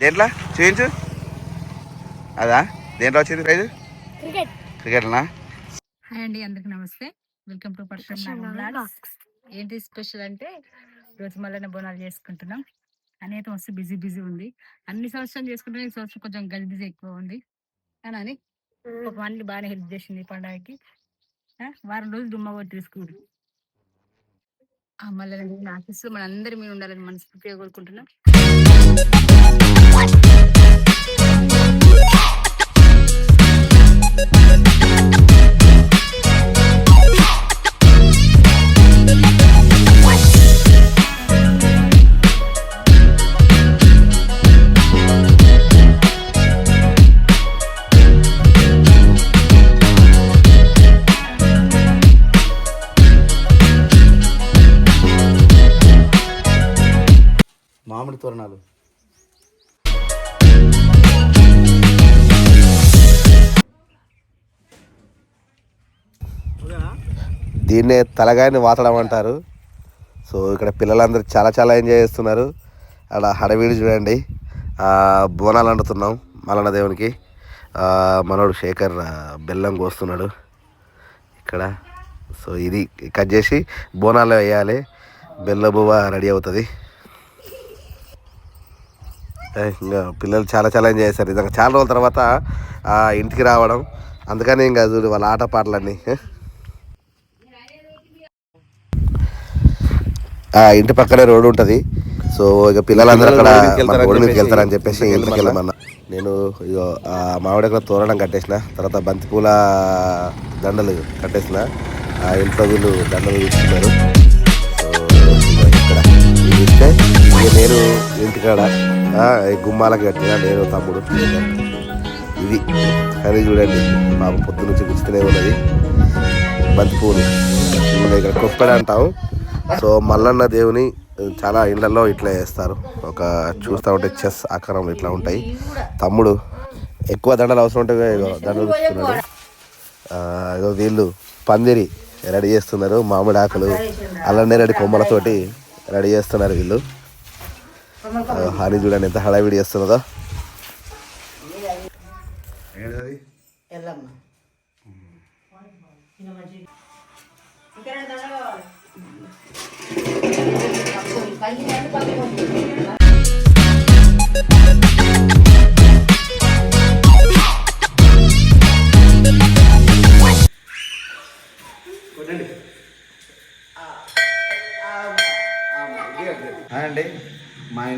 దేంట్లో? చూపించు. అదా? దేంట్లో వచ్చింది ప్రైజ్? క్రికెట్. క్రికెట్నా హాయ్ అండి అందరికి నమస్తే. వెల్కమ్ టు పర్షన్ ఏంటి స్పెషల్ అంటే రోజు మళ్ళీ బోనాలు చేసుకుంటున్నాం. అని అయితే మస్తు బిజీ బిజీ ఉంది. అన్ని సంవత్సరం చేసుకుంటున్నాం ఈ సంవత్సరం కొంచెం గజిబిజీ ఎక్కువ ఉంది. అని? ఒక మళ్ళీ బాగానే హెల్ప్ చేసింది ఈ పండగకి. వారం రోజులు దుమ్మ కొట్టి స్కూల్ మళ్ళీ ఆఫీస్ మన అందరి మీద ఉండాలని మనస్ఫూర్తిగా కోరుకుంటున్నాం. తోరణాలు. దీన్నే తలగాయని వాతడం అంటారు. సో ఇక్కడ పిల్లలందరూ చాలా చాలా ఎంజాయ్ చేస్తున్నారు. అక్కడ హడవిడి చూడండి. బోనాలు అంటుతున్నాం మలన దేవునికి మనోడు శేఖర్ బెల్లం కోస్తున్నాడు. ఇక్కడ. సో ఇది కట్ చేసి బోనాలు వేయాలి. బెల్లబువ్వ రెడీ అవుతుంది. ఇంకా పిల్లలు చాలా చాలా ఎంజాయ్ చేస్తారు నిజంగా చాలా రోజుల తర్వాత ఆ, ఇంటికి రావడం. అందుకని ఇంకా చూడు వాళ్ళ ఆట పాటలన్నీ. ఇంటి పక్కనే రోడ్డు ఉంటుంది. సో ఇక పిల్లలందరూ అక్కడ రోడ్డు మీదకి వెళ్తారని చెప్పేసి ఇంటికి వెళ్ళమన్నా. నేను ఇగో ఆ మామిడి తోరణం కట్టేసిన. తర్వాత బంతిపూల దండలు కట్టేసిన. ఆ ఇంట్లో వీళ్ళు దండలు తీసుకున్నారు. సో ఇక్కడ. ఇక నేను ఇంటికాడ గుమ్మాలకి కట్టిన నేను తమ్ముడు ఇది. అని చూడండి పాప పొద్దు నుంచి గుచ్చుతూనే ఉన్నది. బంతిపూలు మనం ఇక్కడ కొప్పడి అంటాం సో మల్లన్న దేవుని చాలా ఇళ్ళలో ఇట్లా చేస్తారు. ఒక చూస్తూ ఉంటే చెస్ ఆకారంలో ఇట్లా ఉంటాయి. తమ్ముడు ఎక్కువ దండలు అవసరం ఉంటే దండలు తీసుకున్నాడు ఆ, వీళ్ళు పందిరి రెడీ చేస్తున్నారు మామిడి ఆకులు అల్లనేరడి కొమ్మలతోటి రెడీ చేస్తున్నారు వీళ్ళు. హాని చూడండి ఎంత హడావిడి చేస్తున్నదో ఎల్లమ్మ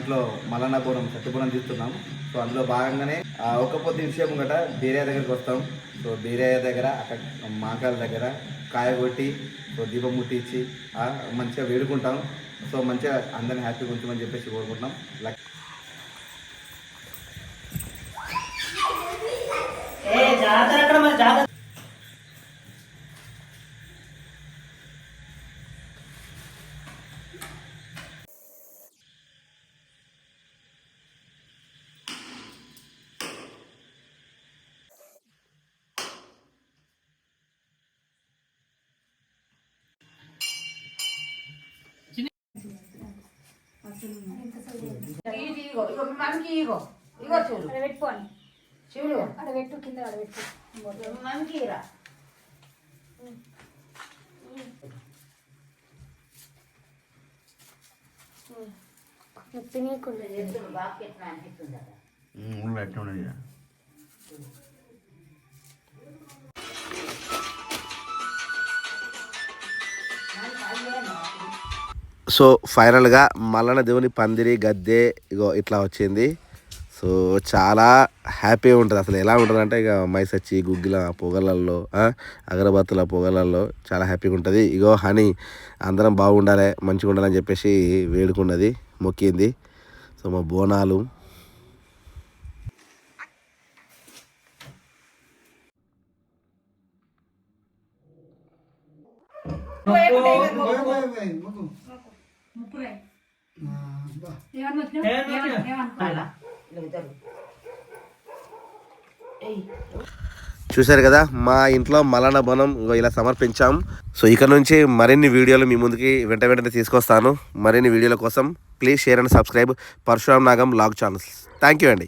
ఇంట్లో మల్లన్న సత్యపురం తీస్తున్నాం. సో అందులో భాగంగానే ఆ, ఒక పొద్దు విషయం గట బీరయ్య దగ్గరికి వస్తాం. సో బీరయ్య దగ్గర అక్కడ మాకాల దగ్గర కాయ కొట్టి సో దీపం ముట్టించి మంచిగా వేడుకుంటాం. సో మంచిగా అందరిని హ్యాపీగా ఉంచమని చెప్పేసి కోరుకుంటున్నాం. లక్ ఇది ఇగో ఇగో మనకి ఇగో. ఇగో చూడు. అక్కడ పెట్టుకోండి చూడు. అక్కడ పెట్టు కింద అక్కడ పెట్టు. మనకి రా నొప్పి నీకుండా చేతులు బాగా పెట్టిన అనిపిస్తుంది అక్కడ సో ఫైనల్గా మల్లన దేవుని పందిరి గద్దె ఇగో ఇట్లా వచ్చింది. సో చాలా హ్యాపీగా ఉంటుంది. అసలు ఎలా ఉంటుంది అంటే ఇక మైసచ్చి గుగ్గిల పొగలల్లో అగరబత్తుల పొగలల్లో చాలా హ్యాపీగా ఉంటుంది. ఇగో హనీ అందరం బాగుండాలి మంచిగా ఉండాలని చెప్పేసి వేడుకున్నది మొక్కింది. సో మా బోనాలు. ఇద్దరు. చూశారు కదా మా ఇంట్లో మలన బోనం ఇగో ఇలా సమర్పించాం. సో ఇక నుంచి మరిన్ని వీడియోలు మీ ముందుకి వెంట వెంటనే తీసుకొస్తాను. మరిన్ని వీడియోల కోసం please share and subscribe Parasuram Nagam vlog channels thank you అండి.